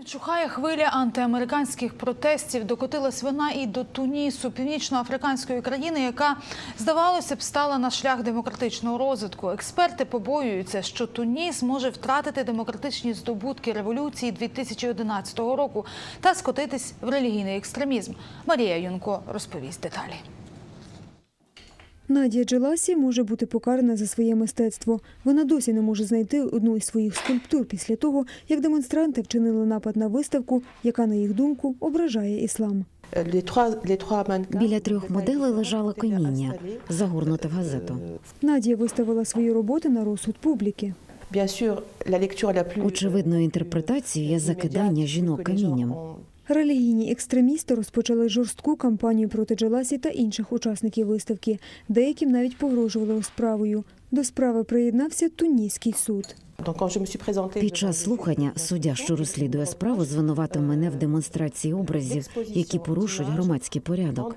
Вчухає хвиля антиамериканських протестів. Докотилась вона і до Тунісу, північноафриканської країни, яка, здавалося б, стала на шлях демократичного розвитку. Експерти побоюються, що Туніс може втратити демократичні здобутки революції 2011 року та скотитись в релігійний екстремізм. Марія Юнко розповість деталі. Надія Джеласі може бути покарана за своє мистецтво. Вона досі не може знайти одну із своїх скульптур після того, як демонстранти вчинили напад на виставку, яка, на їх думку, ображає іслам. Біля трьох моделей лежало каміння, загорнуте в газету. Надія виставила свої роботи на розсуд публіки. Очевидною інтерпретацією є закидання жінок камінням. Релігійні екстремісти розпочали жорстку кампанію проти Джеласі та інших учасників виставки. Деяким навіть погрожували справою. До справи приєднався Туніський суд. Під час слухання суддя, що розслідує справу, звинуватив мене в демонстрації образів, які порушують громадський порядок.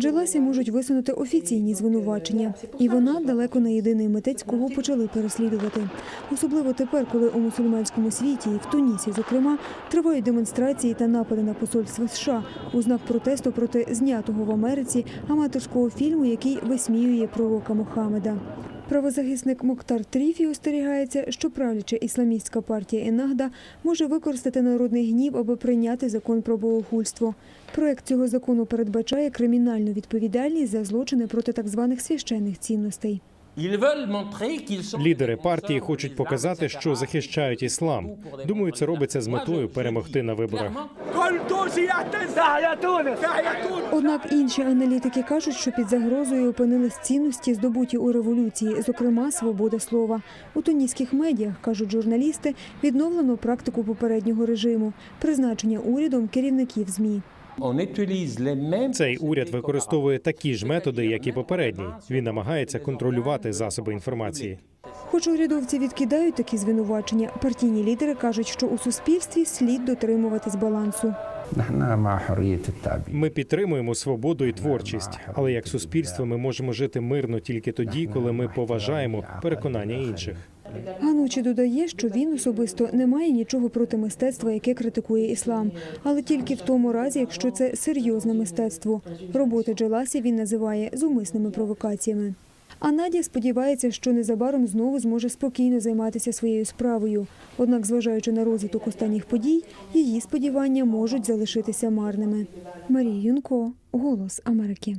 Джеласі можуть висунути офіційні звинувачення, і вона далеко не єдиний митець, кого почали переслідувати. Особливо тепер, коли у мусульманському світі і в Тунісі, зокрема, тривають демонстрації та напади на посольство США у знак протесту проти знятого в Америці аматорського фільму, який висміює пророка Мохаммеда. Правозахисник Моктар Тріфі остерігається, що правляча ісламістська партія Енагда може використати народний гнів, аби прийняти закон про богохульство. Проект цього закону передбачає кримінальну відповідальність за злочини проти так званих священних цінностей. Лідери партії хочуть показати, що захищають іслам. Думаю, це робиться з метою перемогти на виборах. Однак інші аналітики кажуть, що під загрозою опинились цінності, здобуті у революції, зокрема свобода слова. У туніських медіах кажуть журналісти, відновлено практику попереднього режиму, призначення урядом керівників змі. Цей уряд використовує такі ж методи, як і попередній. Він намагається контролювати засоби інформації. Хоч урядовці відкидають такі звинувачення, партійні лідери кажуть, що у суспільстві слід дотримуватись балансу. Ми підтримуємо свободу і творчість, але як суспільство ми можемо жити мирно тільки тоді, коли ми поважаємо переконання інших. Ганучі додає, що він особисто не має нічого проти мистецтва, яке критикує іслам, але тільки в тому разі, якщо це серйозне мистецтво. Роботи Джеласі він називає зумисними провокаціями. А Надя сподівається, що незабаром знову зможе спокійно займатися своєю справою. Однак, зважаючи на розвиток останніх подій, її сподівання можуть залишитися марними. Марія Юнко, Голос Америки.